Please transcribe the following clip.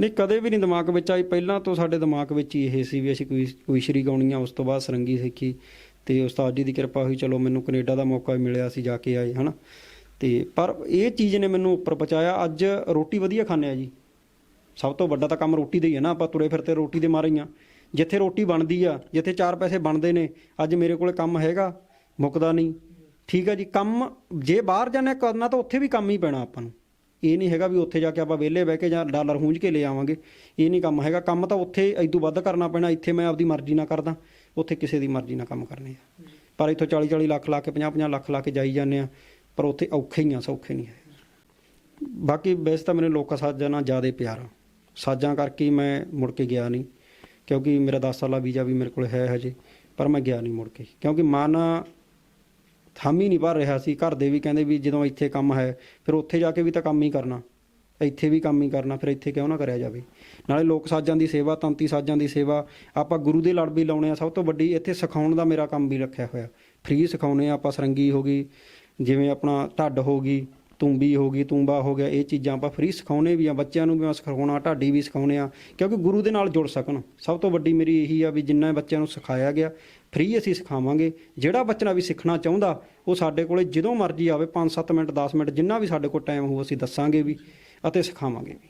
ਨਹੀਂ, ਕਦੇ ਵੀ ਨਹੀਂ ਦਿਮਾਗ ਵਿੱਚ ਆਈ। ਪਹਿਲਾਂ ਤੋਂ ਸਾਡੇ ਦਿਮਾਗ ਵਿੱਚ ਹੀ ਇਹ ਸੀ ਵੀ ਅਸੀਂ ਕੋਈ ਕੋਈ ਸ਼ਰੀ ਗਾਉਣੀ ਆ ਉਸ ਤੋਂ ਬਾਅਦ ਸਰੰਗੀ ਸਿੱਖੀ ਤੇ ਉਸਤਾਦ ਜੀ ਦੀ ਕਿਰਪਾ ਹੋਈ, ਚਲੋ ਮੈਨੂੰ ਕੈਨੇਡਾ ਦਾ ਮੌਕਾ ਮਿਲਿਆ ਸੀ ਜਾ ਕੇ ਆਏ, ਹਨਾ। ਤੇ ਪਰ ਇਹ ਚੀਜ਼ ਨੇ ਮੈਨੂੰ ਉੱਪਰ ਪਹੁੰਚਾਇਆ। ਅੱਜ ਰੋਟੀ ਵਧੀਆ ਖਾਂਦੇ ਆ ਜੀ। ਸਭ ਤੋਂ ਵੱਡਾ ਤਾਂ ਕੰਮ ਰੋਟੀ ਦਾ ਹੀ ਹੈ ਨਾ, ਆਪਾਂ ਤੁਰੇ ਫਿਰਤੇ ਰੋਟੀ ਦੇ ਮਾਰੇ ਹੀ ਆ। ਜਿੱਥੇ ਰੋਟੀ ਬਣਦੀ ਆ, ਜਿੱਥੇ ਚਾਰ ਪੈਸੇ ਬਣਦੇ ਨੇ, ਅੱਜ ਮੇਰੇ ਕੋਲੇ ਕੰਮ ਹੈਗਾ, ਮੁੱਕਦਾ ਨਹੀਂ। ਠੀਕ ਆ ਜੀ, ਕੰਮ ਜੇ ਬਾਹਰ ਜਾਣਾ ਕਰਨਾ ਤਾਂ ਉੱਥੇ ਵੀ ਕੰਮ ਹੀ ਪੈਣਾ ਆਪਾਂ ਨੂੰ। ਇਹ ਨਹੀਂ ਹੈਗਾ ਵੀ ਉੱਥੇ ਜਾ ਕੇ ਆਪਾਂ ਵਿਹਲੇ ਬਹਿ ਕੇ ਜਾਂ ਡਾਲਰ ਹੂੰਝ ਕੇ ਲੈ ਆਵਾਂਗੇ। ਇਹ ਨਹੀਂ ਕੰਮ ਹੈਗਾ। ਕੰਮ ਤਾਂ ਉੱਥੇ ਇਦੋਂ ਵੱਧ ਕਰਨਾ ਪੈਣਾ, ਇੱਥੇ ਮੈਂ ਆਪਦੀ ਮਰਜ਼ੀ ਨਾਲ ਕਰਦਾ। ਉੱਥੇ ਕਿਸੇ ਦੀ ਮਰਜ਼ੀ ਨਾਲ ਕੰਮ ਕਰਨੇ ਆ। ਪਰ ਇੱਥੋਂ 40 40 ਲੱਖ ਲਾ ਕੇ 50 50 ਲੱਖ ਲਾ ਕੇ ਜਾਈ ਜਾਂਦੇ ਆ, ਪਰ ਉੱਥੇ ਔਖੇ ਹੀ ਆ, ਸੌਖੇ ਨਹੀਂ ਹੈ ਬਾਕੀ ਵੈਸੇ ਤਾਂ ਮੈਨੂੰ ਲੋਕਾਂ ਸਾਜ਼ਾਂ ਨਾਲ ਜ਼ਿਆਦਾ ਪਿਆਰ ਆ। ਸਾਜ਼ਾਂ ਕਰਕੇ ਮੈਂ ਮੁੜ ਕੇ ਗਿਆ ਨਹੀਂ, ਕਿਉਂਕਿ ਮੇਰਾ 10 ਸਾਲਾ ਵੀਜ਼ਾ ਵੀ ਮੇਰੇ ਕੋਲ ਹੈ ਹਜੇ, ਪਰ ਮੈਂ ਗਿਆ ਨਹੀਂ ਮੁੜ ਕੇ। ਕਿਉਂਕਿ ਮਨ ਥੰਮ ਨਹੀਂ ਭਰ ਰਿਹਾ ਸੀ। ਘਰ ਦੇ ਵੀ ਕਹਿੰਦੇ ਵੀ ਜਦੋਂ ਇੱਥੇ ਕੰਮ ਹੈ, ਫਿਰ ਉੱਥੇ ਜਾ ਕੇ ਵੀ ਤਾਂ ਕੰਮ ਹੀ ਕਰਨਾ। ਇੱਥੇ ਵੀ ਕੰਮ ਹੀ ਕਰਨਾ, ਫਿਰ ਇੱਥੇ ਕਿਉਂ ਨਾ ਕਰਿਆ ਜਾਵੇ? ਨਾਲੇ ਲੋਕ ਸਾਜ਼ਾਂ ਦੀ ਸੇਵਾ, ਤੰਤੀ ਸਾਜ਼ਾਂ ਦੀ ਸੇਵਾ, ਆਪਾਂ ਗੁਰੂ ਦੇ ਲੜ ਵੀ ਲਾਉਣੇ ਆ। ਸਭ ਤੋਂ ਵੱਡੀ ਇੱਥੇ ਸਿਖਾਉਣ ਦਾ ਮੇਰਾ ਕੰਮ ਵੀ ਰੱਖਿਆ ਹੋਇਆ। ਫ੍ਰੀ ਸਿਖਾਉਣੇ ਆ ਆਪਾਂ, ਸਰੰਗੀ ਹੋ ਗਈ, ਜਿਵੇਂ ਆਪਣਾ ਢੱਡ ਹੋ ਗਈ ਤੂੰਬੀ ਹੋ ਗਈ, ਤੂੰਬਾ ਹੋ ਗਿਆ, ਇਹ ਚੀਜ਼ਾਂ ਆਪਾਂ ਫ੍ਰੀ ਸਿਖਾਉਣੇ ਵੀ ਆ, ਬੱਚਿਆਂ ਨੂੰ ਵੀ ਮੈਂ ਸਿਖਾਉਣਾ, ਢਾਡੀ ਵੀ ਸਿਖਾਉਣੇ ਆ, ਕਿਉਂਕਿ ਗੁਰੂ ਦੇ ਨਾਲ ਜੁੜ ਸਕਣ। ਸਭ ਤੋਂ ਵੱਡੀ ਮੇਰੀ ਇਹੀ ਆ ਵੀ ਜਿੰਨਾ ਬੱਚਿਆਂ ਨੂੰ ਸਿਖਾਇਆ ਗਿਆ ਫ੍ਰੀ ਅਸੀਂ ਸਿਖਾਵਾਂਗੇ। ਜਿਹੜਾ ਬੱਚਾ ਵੀ ਸਿੱਖਣਾ ਚਾਹੁੰਦਾ, ਉਹ ਸਾਡੇ ਕੋਲੇ ਜਦੋਂ ਮਰਜ਼ੀ ਆਵੇ 5-7 ਮਿੰਟ 10 ਮਿੰਟ, ਜਿੰਨਾ ਵੀ ਸਾਡੇ ਕੋਲ ਟਾਈਮ ਹੋਊ, ਅਸੀਂ ਦੱਸਾਂਗੇ ਵੀ ਅਤੇ ਸਿਖਾਵਾਂਗੇ ਵੀ।